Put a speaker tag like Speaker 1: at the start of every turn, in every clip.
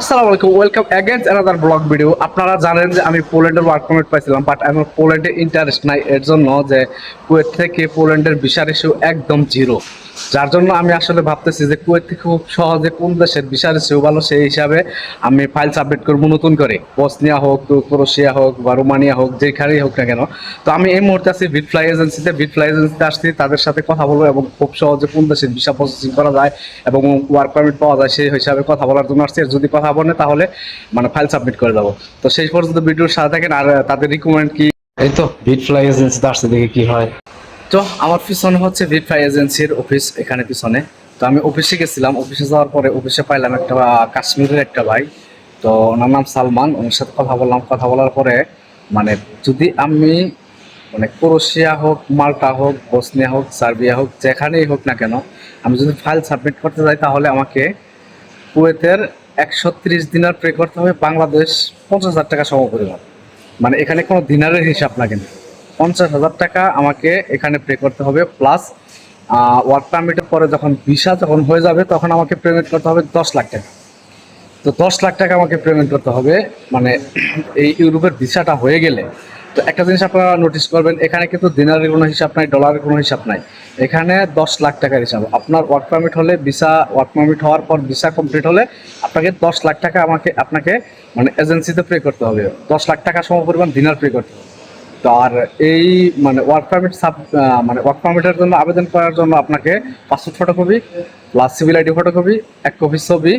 Speaker 1: আসসালামু আলাইকুম welcome again another blog video আপনারা জানেন যে আমি পোল্যান্ডের ওয়ার্ক পারমিট পাইছিলাম বাট আমার পোল্যান্ডে ইন্টারেস্ট নাই, এর জন্য যে কুয়েত থেকে পোল্যান্ডের ভিসা রেশিও একদম জিরো যার জন্য আমি আসলে ভাবতেছি যে কুয়েত থেকে খুব সহজে কোন দেশের ভিসা রেশিও ভালো, সেই হিসাবে আমি ফাইল সাবমিট করব নতুন করে। বসনিয়া হোক ক্রোশিয়া হোক, বা রোমানিয়া হোক, যেখানেই হোক না কেন। তো আমি এই মুহূর্তে আছি ফ্লাই এজেন্সিতে ফ্লাই এজেন্সিতে আসছি, তাদের সাথে কথা বলব এবং খুব সহজে কোন দেশের ভিসা প্রসেসিং করা যায় এবং ওয়ার্ক পারমিট পাওয়া যায়, সেই হিসাবে কথা বলার জন্য আসছি। যদি কথা বলে তাহলে মানে ফাইল সাবমিট করে দেবো। তো সেই পর্যন্ত ভিডিওর সাথে থাকেন আর তাদের রিকমেন্ড কি? এই তো বিট ফ্লাই এজেন্সিতে আসছে দেখে কি হয়। তো আমার পিছনে হচ্ছে বিট ফ্লাই এজেন্সির অফিস এখানে পিছনে। তো আমি অফিসে গেছিলাম অফিসে যাওয়ার পরে অফিসে পাইলাম একটা কাশ্মীরের একটা ভাই। তো ওনার নাম সালমান ওনার সাথে কথা বললাম। কথা বলার পরে মানে যদি আমি মানে ক্রোশিয়া হোক মাল্টা হোক বসনিয়া হোক সার্বিয়া হোক যেখানেই হোক না কেন আমি যদি ফাইল সাবমিট করতে যাই তাহলে আমাকে কুয়েতের একশো তিরিশ দিনার পে করতে হবে বাংলাদেশ পঞ্চাশ হাজার টাকা সম পরিমাণ মানে এখানে কোনো দিনারের হিসাব না। পঞ্চাশ হাজার টাকা আমাকে এখানে পে করতে হবে প্লাস ওয়ার্ক পারমিটের পরে যখন ভিসা যখন হয়ে যাবে তখন আমাকে পেমেন্ট করতে হবে দশ লাখ টাকা। তো দশ লাখ টাকা আমাকে পেমেন্ট করতে হবে মানে এই ইউরোপের ভিসাটা হয়ে গেলে তো একটা জিনিস আপনারা নোটিস করবেন, এখানে কিন্তু দিনারের কোনো হিসাব নাই, ডলারের কোনো হিসাব নাই। এখানে দশ লাখ টাকার হিসাব। আপনার ওয়ার্ক পারমিট হলে ভিসা ওয়ার্ক পারমিট হওয়ার পর ভিসা কমপ্লিট হলে আপনাকে দশ লাখ টাকা আমাকে, আপনাকে মানে এজেন্সিতে পে করতে হবে। দশ লাখ টাকা সম পরিমাণ দিনার পে করতে হবে। তো আর এই মানে ওয়ার্ক পারমিট সাব মানে ওয়ার্ক পারমিটের জন্য আবেদন করার জন্য আপনাকে passport photocopy plus civil ID photocopy এক কপি ছবি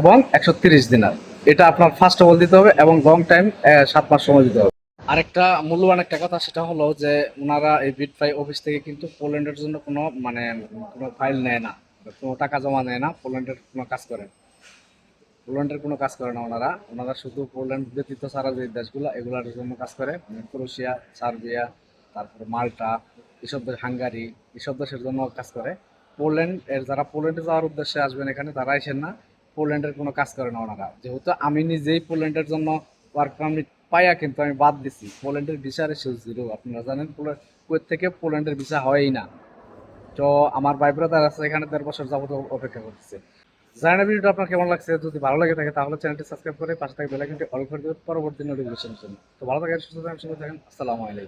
Speaker 1: এবং একশো তিরিশ দিনার। এটা আপনার ফার্স্ট অল দিতে হবে এবং লং টাইম সাত মাস সময় দিতে হবে। আরেকটা মূল্যবান একটা কথা, সেটা হলো যে ওনারা এই বিট ফ্রাই অফিস থেকে কিন্তু পোল্যান্ডের জন্য কোনো মানে কোনো ফাইল নেয় না কোনো টাকা জমা নেয় না পোল্যান্ডের কোনো কাজ করে। পোল্যান্ডের কোনো কাজ করে না ওনারা। ওনারা শুধু পোল্যান্ড ব্যতীত সারা যে দেশগুলো, এগুলোর জন্য কাজ করে। মানে ক্রোশিয়া সার্বিয়া, তারপরে মাল্টা, এসব দেশ, হাঙ্গারি, এসব দেশের জন্য কাজ করে। পোল্যান্ড এর যারা পোল্যান্ডে যাওয়ার উদ্দেশ্যে আসবেন এখানে, তারা আসেন না। পোল্যান্ডের কোনো কাজ করে না ওনারা। যেহেতু আমি নিজেই পোল্যান্ডের জন্য ওয়ার্ক পারমিট পাইয়া কিন্তু আমি বাদ দিছি। পোল্যান্ডের ভিসা রেশিও জিরো। আপনারা জানেন কুয়েত থেকে পোল্যান্ডের ভিসা হয়ই না। তো আমার ভাই ব্রাদার আছে, এখানে দেড় বছর যাবত অপেক্ষা করতেছে। জানা ভিডিওটা আপনার কেমন লাগছে? যদি ভালো লাগে থাকে, তাহলে চ্যানেলটি সাবস্ক্রাইব করে পাশে থাকবে বেল আইকনটি অল করে দেবে পরবর্তী নোটিফিকেশন জন্য। তো ভালো থাকেন, সুস্থ থাকেন সুস্থ থাকেন। আসসালামু আলাইকুম।